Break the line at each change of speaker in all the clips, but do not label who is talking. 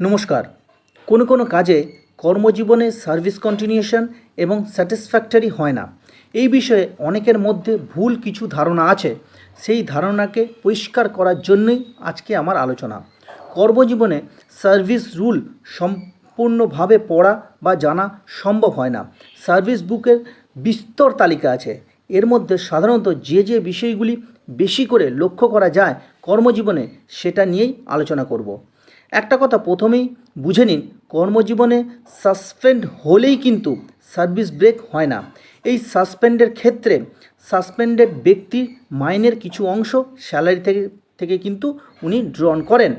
নমস্কার। কোনো কোনো কাজে কর্মজীবনে সার্ভিস কন্টিনিউশন এবং স্যাটিসফ্যাক্টরি হয় না। এই বিষয়ে অনেকের মধ্যে ভুল কিছু ধারণা আছে। সেই ধারণাকে পরিষ্কার করার জন্যই আজকে আমার আলোচনা। কর্মজীবনে সার্ভিস রুল সম্পূর্ণভাবে পড়া বা জানা সম্ভব হয় না। সার্ভিস বুকের বিস্তর তালিকা আছে। এর মধ্যে সাধারণত যে যে বিষয়গুলি বেশি করে লক্ষ্য করা যায় কর্মজীবনে সেটা নিয়েই আলোচনা করব। একটা কথা প্রথমেই বুঝে নিন, কর্মজীবনে সাসপেন্ড হলেই কিন্তু সার্ভিস ব্রেক হয় না। এই সাসপেন্ডের ক্ষেত্রে সাসপেন্ডেড ব্যক্তির মাইনের কিছু অংশ স্যালারি থেকে থেকে কিন্তু উনি ড্রন করেন।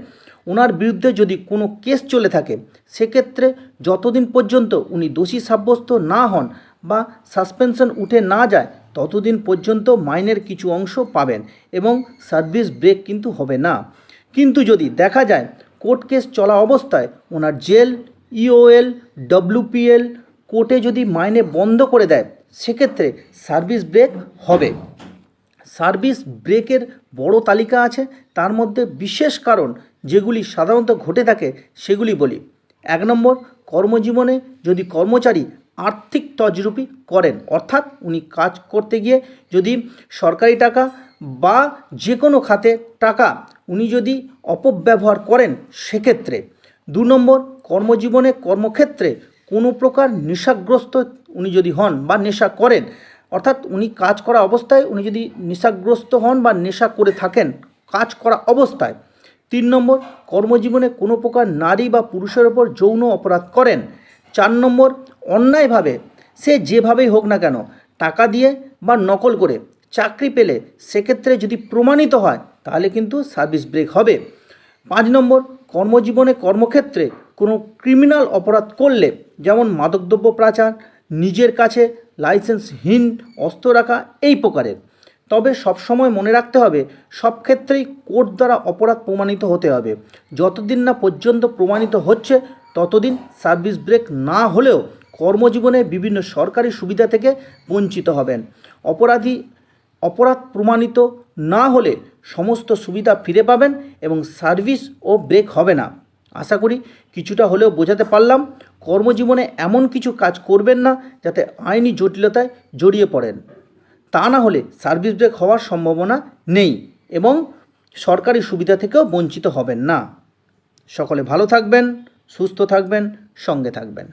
ওনার বিরুদ্ধে যদি কোনো কেস চলে থাকে, সেক্ষেত্রে যতদিন পর্যন্ত উনি দোষী সাব্যস্ত না হন বা সাসপেনশন উঠে না যায়, ততদিন পর্যন্ত মাইনের কিছু অংশ পাবেন এবং সার্ভিস ব্রেক কিন্তু হবে না। কিন্তু যদি দেখা যায় কোর্ট কেস চলা অবস্থায় ওনার জেল, ইওএল, ডব্লিউপিএল কোর্টে যদি মাইনে বন্ধ করে দেয়, সেক্ষেত্রে সার্ভিস ব্রেক হবে। সার্ভিস ব্রেকের বড় তালিকা আছে, তার মধ্যে বিশেষ কারণ যেগুলি সাধারণত ঘটে থাকে, সেগুলি বলি। এক নম্বর, কর্মজীবনে যদি কর্মচারী আর্থিক তজরুপি করেন, অর্থাৎ উনি কাজ করতে গিয়ে যদি সরকারি টাকা বা যে কোনো খাতে টাকা উনি যদি অপব্যবহার করেন সেক্ষেত্রে। দু নম্বর, কর্মজীবনে কর্মক্ষেত্রে কোনো প্রকার নেশাগ্রস্ত উনি যদি হন বা নেশা করেন, অর্থাৎ উনি কাজ করা অবস্থায় উনি যদি নেশাগ্রস্ত হন বা নেশা করে থাকেন কাজ করা অবস্থায়। তিন নম্বর, কর্মজীবনে কোনো প্রকার নারী বা পুরুষের ওপর যৌন অপরাধ করেন। চার নম্বর, অন্যায়ভাবে সে যেভাবেই হোক না কেন টাকা দিয়ে বা নকল করে চাকরি পেলে সেক্ষেত্রে যদি প্রমাণিত হয়, তাহলে কিন্তু সার্ভিস ব্রেক হবে। পাঁচ নম্বর, কর্মজীবনে কর্মক্ষেত্রে কোনো ক্রিমিনাল অপরাধ করলে, যেমন মাদকদ্রব্য পাচার, নিজের কাছে লাইসেন্সহীন অস্ত্র রাখা, এই প্রকারের। তবে সবসময় মনে রাখতে হবে, সব ক্ষেত্রেই কোর্ট দ্বারা অপরাধ প্রমাণিত হতে হবে। যতদিন না পর্যন্ত প্রমাণিত হচ্ছে, ততদিন সার্ভিস ব্রেক না হলেও কর্মজীবনে বিভিন্ন সরকারি সুবিধা থেকে বঞ্চিত হবেন। অপরাধী অপরাধ প্রমাণিত না হলে সমস্ত সুবিধা ফিরে পাবেন এবং সার্ভিস ও ব্রেক হবে না। আশা করি কিছুটা হলেও বোঝাতে পারলাম। কর্মজীবনে এমন কিছু কাজ করবেন না যাতে আইনি জটিলতায় জড়িয়ে পড়েন। তা না হলে সার্ভিস ব্রেক হওয়ার সম্ভাবনা নেই এবং সরকারি সুবিধা থেকেও বঞ্চিত হবেন না। সকলে ভালো থাকবেন, সুস্থ থাকবেন, সঙ্গে থাকবেন।